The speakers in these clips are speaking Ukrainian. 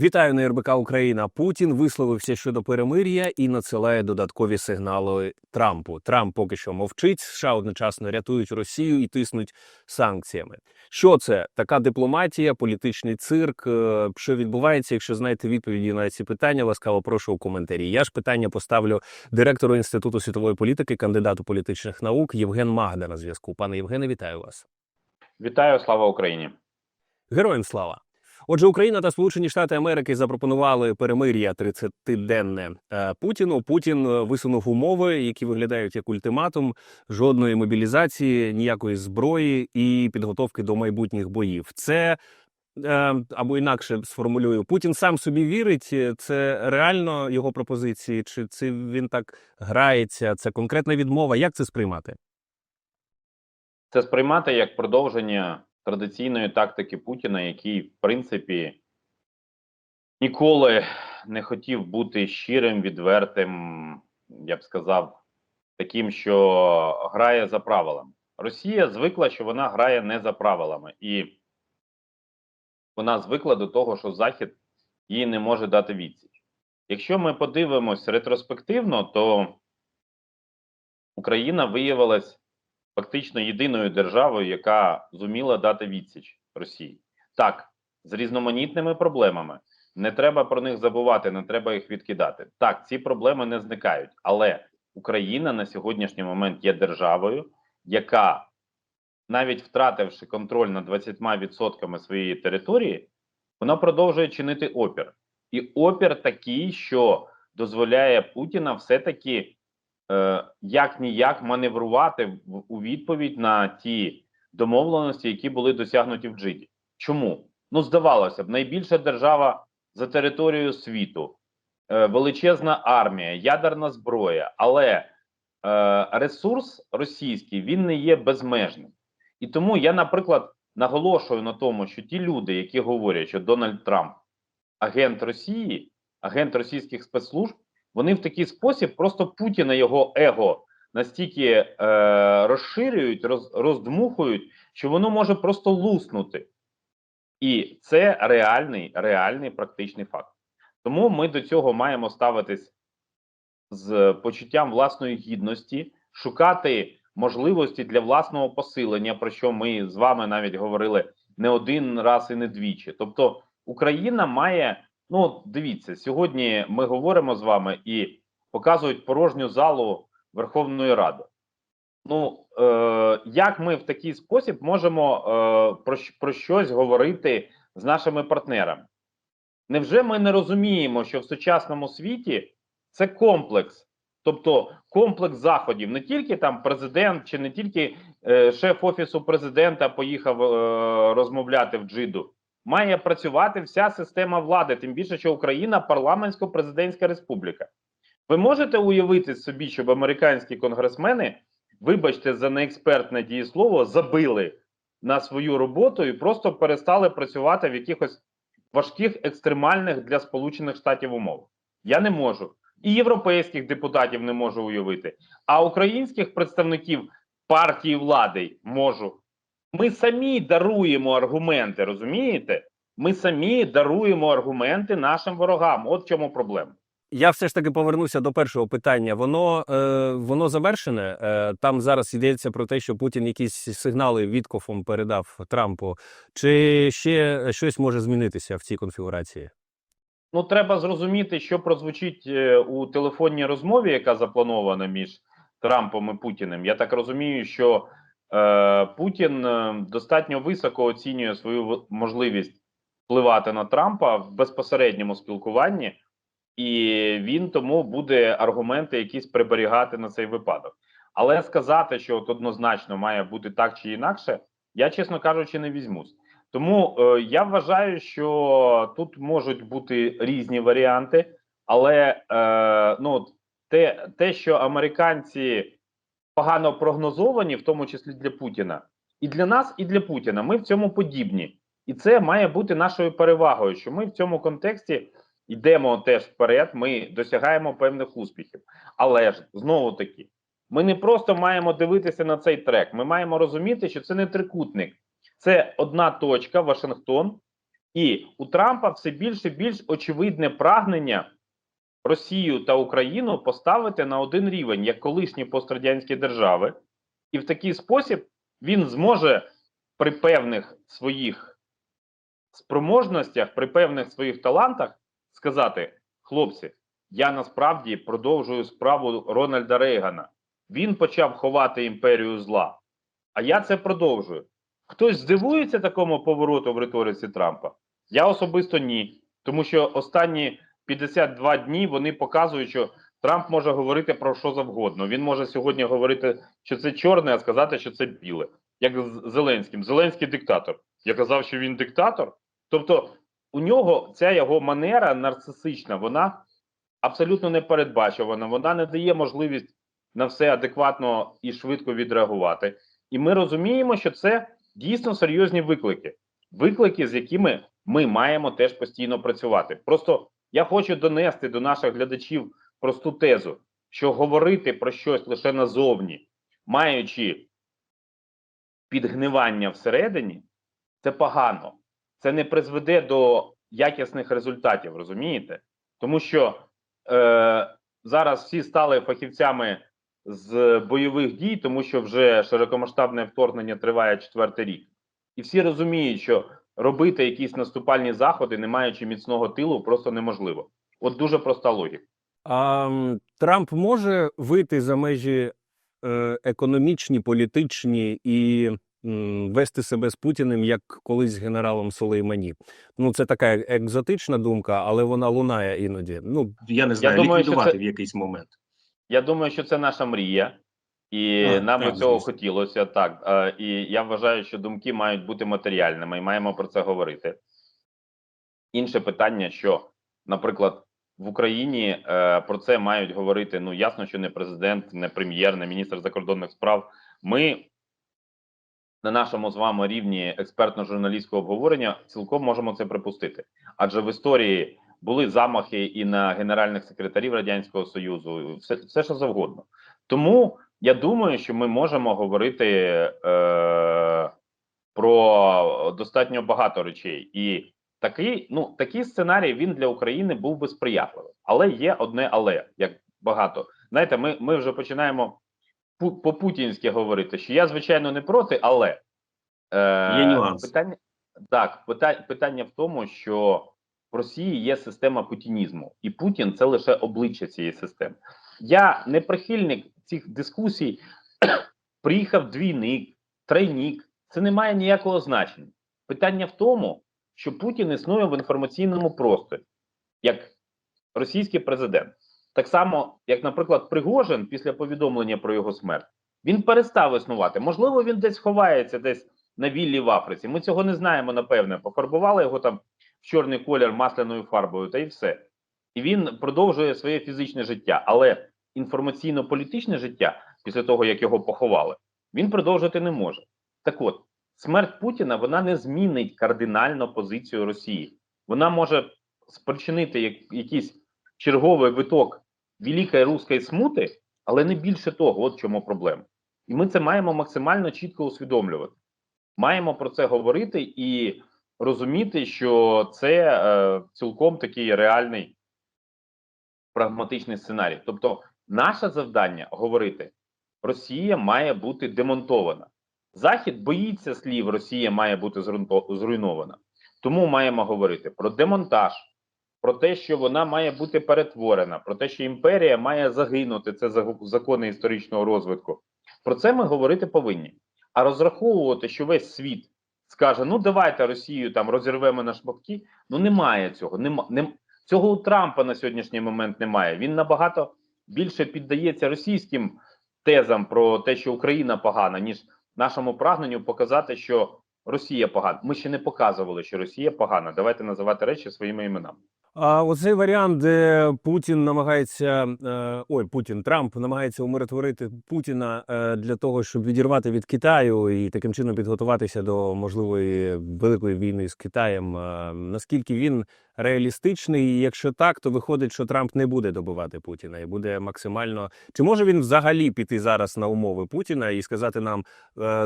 Вітаю на РБК Україна. Путін висловився щодо перемир'я і надсилає додаткові сигнали Трампу. Трамп поки що мовчить. США одночасно рятують Росію і тиснуть санкціями. Що це така дипломатія, політичний цирк? Е, Що відбувається? Якщо знаєте відповіді на ці питання, ласкаво прошу у коментарі. Я ж питання поставлю директору інституту світової політики, кандидату політичних наук Євген Магда на зв'язку. Пане Євгене, вітаю вас. Вітаю, слава Україні. Героям слава. Отже, Україна та Сполучені Штати Америки запропонували перемир'я 30-денне е, Путіну. Путін е, висунув умови, які виглядають як ультиматум: жодної мобілізації, ніякої зброї і підготовки до майбутніх боїв. Це е, або інакше сформулюю, Путін сам собі вірить. Це реально його пропозиції, чи це він так грається? Це конкретна відмова. Як це сприймати? Це сприймати як продовження традиційної тактики Путіна, який, в принципі, ніколи не хотів бути щирим, відвертим, я б сказав, таким, що грає за правилами. Росія звикла, що вона грає не за правилами, і вона звикла до того, що Захід їй не може дати відсіч. Якщо ми подивимось ретроспективно, то Україна виявилась фактично єдиною державою, яка зуміла дати відсіч Росії. Так, з різноманітними проблемами. Не треба про них забувати, не треба їх відкидати. Так, ці проблеми не зникають, але Україна на сьогоднішній момент є державою, яка, навіть втративши контроль над 20% своєї території, вона продовжує чинити опір. І опір такий, що дозволяє Путіна все-таки як ніяк маневрувати у відповідь на ті домовленості, які були досягнуті в Джиді. Чому? Ну, здавалося б, найбільша держава за територією світу, е, величезна армія, ядерна зброя, але е, ресурс російський він не є безмежним. І тому я, наприклад, наголошую на тому, що ті люди, які говорять, що Дональд Трамп агент Росії, агент російських спецслужб, вони в такий спосіб просто Путіна його его настільки е, розширюють, роз, роздмухують, що воно може просто луснути. І це реальний, реальний практичний факт. Тому ми до цього маємо ставитись з почуттям власної гідності, шукати можливості для власного посилення, про що ми з вами навіть говорили не один раз і не двічі. Тобто Україна має, ну дивіться, сьогодні ми говоримо з вами і показують порожню залу Верховної Ради. Ну, е, як ми в такий спосіб можемо е, про, про щось говорити з нашими партнерами? Невже ми не розуміємо, що в сучасному світі це комплекс, тобто комплекс заходів, не тільки там президент чи не тільки е, шеф офісу президента поїхав е, розмовляти в Джиду, має працювати вся система влади, тим більше, що Україна парламентсько-президентська республіка. Ви можете уявити собі, щоб американські конгресмени, вибачте за неекспертне дієслово, забили на свою роботу і просто перестали працювати в якихось важких екстремальних для Сполучених Штатів умовах? Я не можу. І європейських депутатів не можу уявити, а українських представників партії влади можу. Ми самі даруємо аргументи, розумієте? Ми самі даруємо аргументи нашим ворогам. От в чому проблема. Я все ж таки повернуся до першого питання. Воно е, воно завершене. Е, там зараз йдеться про те, що Путін якісь сигнали Віткофом передав Трампу. Чи ще щось може змінитися в цій конфігурації? Ну, треба зрозуміти, що прозвучить е, у телефонній розмові, яка запланована між Трампом і Путіним. Я так розумію, що Путін е, достатньо високо оцінює свою можливість впливати на Трампа в безпосередньому спілкуванні, і він тому буде аргументи якісь приберігати на цей випадок. Але сказати, що от однозначно має бути так чи інакше, я, чесно кажучи, не візьмусь. Тому е, я вважаю, що тут можуть бути різні варіанти, але е, ну, те, те, що американці погано прогнозовані, в тому числі для Путіна, і для нас, і для Путіна, ми в цьому подібні. І це має бути нашою перевагою, що ми в цьому контексті йдемо теж вперед, ми досягаємо певних успіхів. Але ж знову таки, ми не просто маємо дивитися на цей трек, ми маємо розуміти, що це не трикутник. Це одна точка Вашингтон, І у Трампа все більше більш очевидне прагнення Росію та Україну поставити на один рівень як колишні пострадянські держави, і в такий спосіб він зможе при певних своїх спроможностях, при певних своїх талантах сказати: хлопці, я насправді продовжую справу Рональда Рейгана. Він почав ховати імперію зла. А я це продовжую. Хтось здивується такому повороту в риториці Трампа? Я особисто ні. Тому що останні 52 дні вони показують, що Трамп може говорити про що завгодно. Він може сьогодні говорити, що це чорне, а сказати, що це біле. Як з Зеленським. Зеленський диктатор. Я казав, що він диктатор. Тобто, у нього ця його манера нарцисична, вона абсолютно непередбачувана, вона не дає можливість на все адекватно і швидко відреагувати. І ми розуміємо, що це дійсно серйозні виклики, виклики, з якими ми маємо теж постійно працювати. Просто я хочу донести до наших глядачів просту тезу, що говорити про щось лише назовні, маючи підгнивання всередині, це погано. Це не призведе до якісних результатів, розумієте? Тому що е, зараз всі стали фахівцями з бойових дій, тому що вже широкомасштабне вторгнення триває четвертий рік, і всі розуміють, що робити якісь наступальні заходи, не маючи міцного тилу, просто неможливо. От дуже проста логіка. А Трамп може вийти за межі е, економічні, політичні і м, вести себе з Путіним як колись з генералом Сулеймані. Ну, це така е- екзотична думка, але вона лунає іноді. Ну, Я не знаю, думаю, ліквідувати це- в якийсь момент. Я думаю, що це наша мрія, і А, нам так, би цього звісно. хотілося. Так е, і я вважаю, що думки мають бути матеріальними, і маємо про це говорити. Інше питання, що, наприклад, в Україні е, про це мають говорити. Ну ясно, що не президент, не прем'єр, не міністр закордонних справ. Ми на нашому з вами рівні експертно-журналістського обговорення цілком можемо це припустити. Адже в історії були замахи і на генеральних секретарів радянського союзу, все, все що завгодно. Тому я думаю, що ми можемо говорити е, про достатньо багато речей, і такий, ну такий сценарій він для України був би сприятливим. Але є одне, але як багато. Знаєте, ми, ми вже починаємо по-путінськи говорити, що я звичайно не проти, але е, Є нюанс. питання так, питання, питання в тому, що в Росії є система путінізму, і Путін це лише обличчя цієї системи. Я не прихильник цих дискусій. Приїхав двійник, тройник. Це не має ніякого значення. Питання в тому, що Путін існує в інформаційному просторі, як російський президент. Так само, як, наприклад, Пригожин після повідомлення про його смерть, він перестав існувати. Можливо, він десь ховається, десь на віллі в Африці. Ми цього не знаємо, напевне. Пофарбували його там в чорний колір масляною фарбою, та й все. І він продовжує своє фізичне життя, але інформаційно-політичне життя, після того як його поховали, він продовжити не може. Так от, смерть Путіна вона не змінить кардинально позицію Росії. Вона може спричинити як, якийсь черговий виток великої руської смути, але не більше того, от в чому проблема. І ми це маємо максимально чітко усвідомлювати. Маємо про це говорити і розуміти, що це е, цілком такий реальний прагматичний сценарій. Тобто, наше завдання говорити: Росія має бути демонтована. Захід боїться слів, Росія має бути зруйнована. Тому маємо говорити про демонтаж, про те, що вона має бути перетворена, про те, що імперія має загинути. Це закони історичного розвитку. Про це ми говорити повинні. А розраховувати, що весь світ скаже: ну давайте Росію там розірвемо на шматки. Ну немає цього. Нема, нем, цього у Трампа на сьогоднішній момент немає. Він набагато більше піддається російським тезам про те, що Україна погана, ніж нашому прагненню показати, що Росія погана. Ми ще не показували, що Росія погана. Давайте називати речі своїми іменами. А оцей варіант, де Путін намагається е, ой, Путін Трамп намагається умиротворити Путіна е, для того, щоб відірвати від Китаю і таким чином підготуватися до можливої великої війни з Китаєм. Е, наскільки він реалістичний? Якщо так, то виходить, що Трамп не буде добивати Путіна і буде максимально. Чи може він взагалі піти зараз на умови Путіна і сказати нам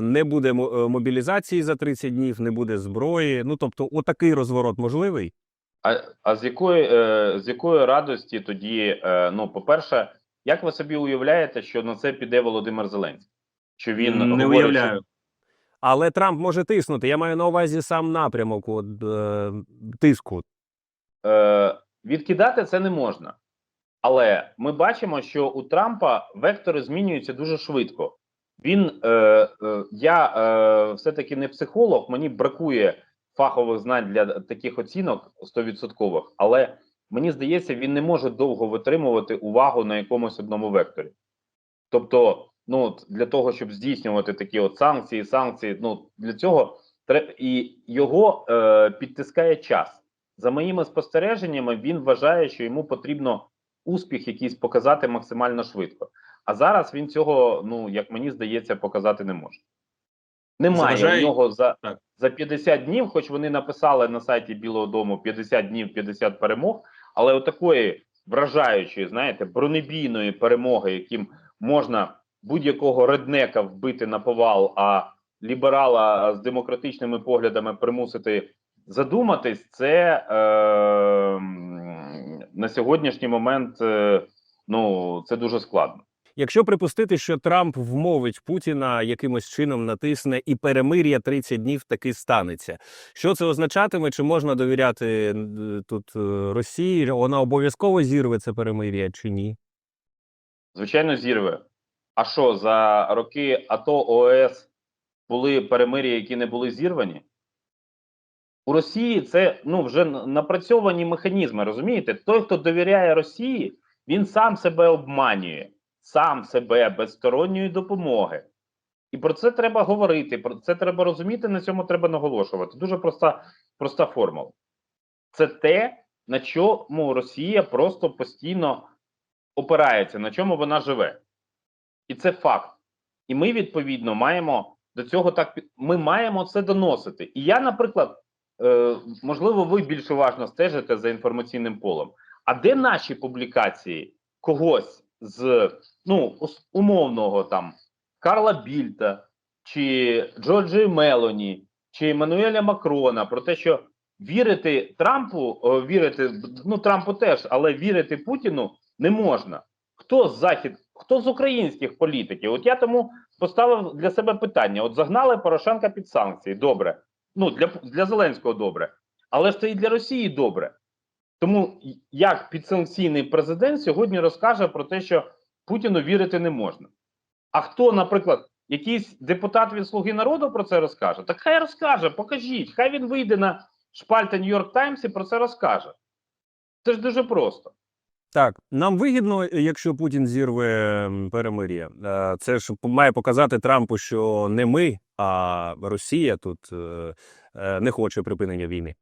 не буде мобілізації за 30 днів, не буде зброї? Ну тобто, отакий розворот можливий? А, а з якої е, з якої радості тоді, е, ну, по-перше, як ви собі уявляєте, що на це піде Володимир Зеленський? Що він не говорить, уявляю. Але Трамп може тиснути. Я маю на увазі сам напрямок от, е, тиску. Е, відкидати це не можна. Але ми бачимо, що у Трампа вектори змінюються дуже швидко. Він е, е, я е, все-таки не психолог, мені бракує фахових знань для таких оцінок 100%, але мені здається, він не може довго витримувати увагу на якомусь одному векторі. Тобто, ну для того, щоб здійснювати такі от санкції, санкції, ну для цього треба і його е, підтискає час. За моїми спостереженнями, він вважає, що йому потрібно успіх якийсь показати максимально швидко. А зараз він цього, ну як мені здається, показати не може. Немає Заважає- в нього за, Так. За 50 днів, хоч вони написали на сайті Білого Дому 50 днів, 50 перемог, але отакої вражаючої, знаєте, бронебійної перемоги, яким можна будь-якого реднека вбити на повал, а ліберала з демократичними поглядами примусити задуматись, це е, на сьогоднішній момент е, ну це дуже складно. Якщо припустити, що Трамп вмовить Путіна якимось чином натисне і перемир'я 30 днів таки станеться. Що це означатиме? Чи можна довіряти е, тут е, Росії? Вона обов'язково зірве це перемир'я чи ні? Звичайно, зірве. А що за роки АТО ОС були перемир'я, які не були зірвані? У Росії це ну вже напрацьовані механізми. Розумієте? Той, хто довіряє Росії, він сам себе обманює, сам себе без сторонньої допомоги. І про це треба говорити. Про це треба розуміти. На цьому треба наголошувати. Дуже проста, проста формула. Це те, на чому Росія просто постійно опирається, на чому вона живе. І це факт. І ми, відповідно, маємо до цього так ми маємо це доносити. І я, наприклад, е, можливо, ви більш уважно стежите за інформаційним полем. А де наші публікації когось з ну, умовного там Карла Більта чи Джорджі Мелоні чи Еммануеля Макрона про те, що вірити Трампу, вірити ну Трампу теж, але вірити Путіну не можна. Хто з захід, хто з українських політиків? От я тому поставив для себе питання: от загнали Порошенка під санкції, добре. Ну для, для Зеленського добре, але ж це і для Росії добре. Тому як підсанкційний президент сьогодні розкаже про те, що Путіну вірити не можна. А хто, наприклад, якийсь депутат від Слуги народу про це розкаже? Так хай розкаже, покажіть, хай він вийде на шпальти Нью-Йорк Таймс і про це розкаже. Це ж дуже просто. Так, нам вигідно, якщо Путін зірве перемир'я. Е, Це ж має показати Трампу, що не ми, а Росія тут е, е, не хоче припинення війни.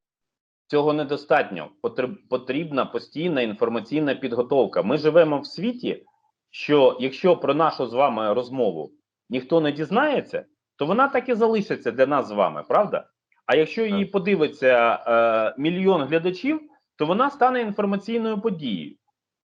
Цього недостатньо. Потрібна постійна інформаційна підготовка. Ми живемо в світі, що якщо про нашу з вами розмову ніхто не дізнається, то вона так і залишиться для нас з вами, правда? А якщо її подивиться е, мільйон глядачів, то вона стане інформаційною подією.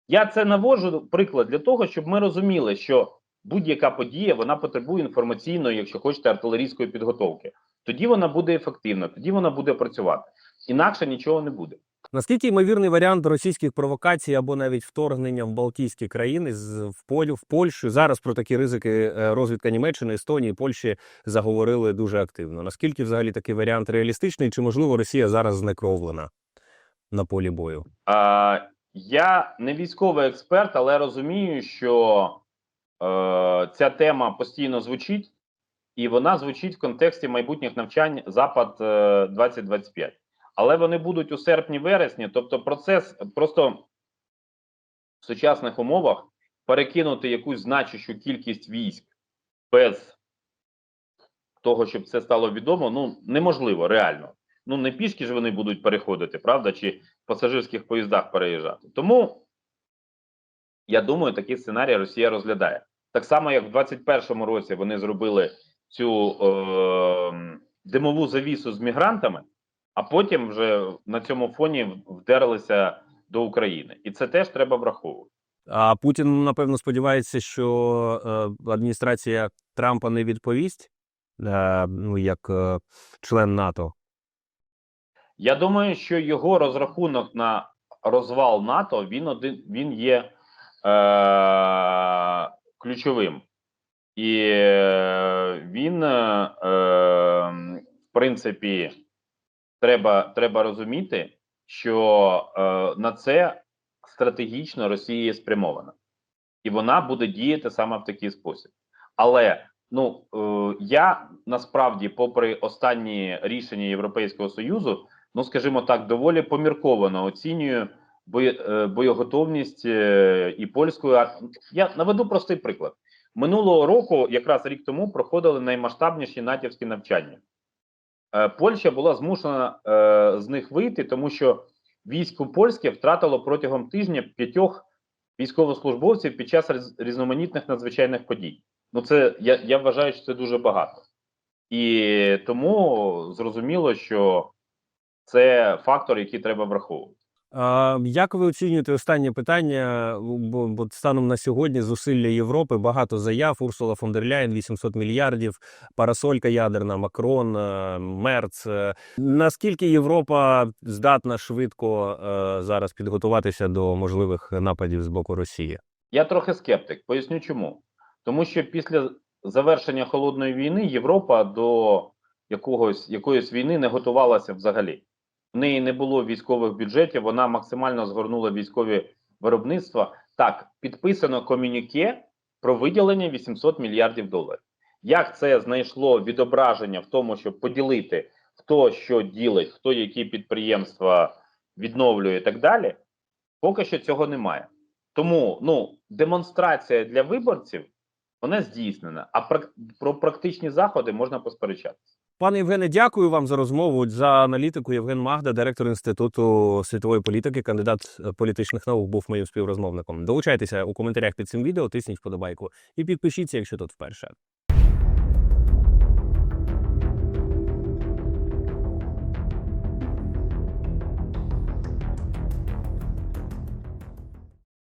Я це наводжу приклад для того, щоб ми розуміли, що будь-яка подія вона потребує інформаційної, якщо хочете, артилерійської підготовки. Тоді вона буде ефективна, тоді вона буде працювати. Інакше нічого не буде. Наскільки ймовірний варіант російських провокацій або навіть вторгнення в Балтійські країни в Поль, в Польщу зараз про такі ризики е, розвідка Німеччини, Естонії, Польщі заговорили дуже активно. Наскільки взагалі такий варіант реалістичний? Чи можливо Росія зараз знекровлена на полі бою? А, я не військовий експерт, але розумію, що е, ця тема постійно звучить, і вона звучить в контексті майбутніх навчань Запад е, 2025. Але вони будуть у серпні-вересні, тобто процес просто в сучасних умовах перекинути якусь значущу кількість військ без того, щоб це стало відомо, ну неможливо реально. Ну не пішки ж вони будуть переходити, правда? Чи в пасажирських поїздах переїжджати. Тому я думаю, такий сценарій Росія розглядає. Так само, як в 21-му році вони зробили цю е, димову завісу з мігрантами, а потім вже на цьому фоні вдерлися до України. І це теж треба враховувати. А Путін, напевно, сподівається, що е, адміністрація Трампа не відповість, е, ну як е, член НАТО. Я думаю, що його розрахунок на розвал НАТО він один він є е, ключовим, і він, е, е, в принципі, треба, треба розуміти, що е, на це стратегічно Росія спрямована, і вона буде діяти саме в такий спосіб. Але ну е, я насправді, попри останні рішення Європейського союзу, ну скажімо так, доволі помірковано оцінюю е, боєготовність е, і польської армії. Я наведу простий приклад. Минулого року, якраз рік тому, проходили наймасштабніші натівські навчання. Е, Польща була змушена е, з них вийти, тому що військо польське втратило протягом тижня п'ятьох військовослужбовців під час різ- різноманітних надзвичайних подій. Ну, це я, я вважаю, що це дуже багато. І тому зрозуміло, що це фактор, який треба враховувати. Як ви оцінюєте останнє питання? Бо, бо станом на сьогодні зусилля Європи, багато заяв, Урсула фон дер Ляєн, 800 мільярдів, парасолька ядерна, Макрон, е, Мерц. Е, Наскільки Європа здатна швидко е, зараз підготуватися до можливих нападів з боку Росії? Я трохи скептик. Поясню чому. Тому що після завершення холодної війни Європа до якогось якоїсь війни не готувалася взагалі. В неї не було військових бюджетів, вона максимально згорнула військові виробництва. Так, підписано комюніке про виділення 800 мільярдів доларів. Як це знайшло відображення в тому, щоб поділити, хто що ділить, хто які підприємства відновлює і так далі, поки що цього немає. Тому ну демонстрація для виборців вона здійснена. А про практичні заходи можна посперечатися. Пане Євгене, дякую вам за розмову за аналітику. Євген Магда, директор інституту світової політики, кандидат е, політичних наук, був моїм співрозмовником. Долучайтеся у коментарях під цим відео, тисніть вподобайку і підпишіться, якщо тут вперше.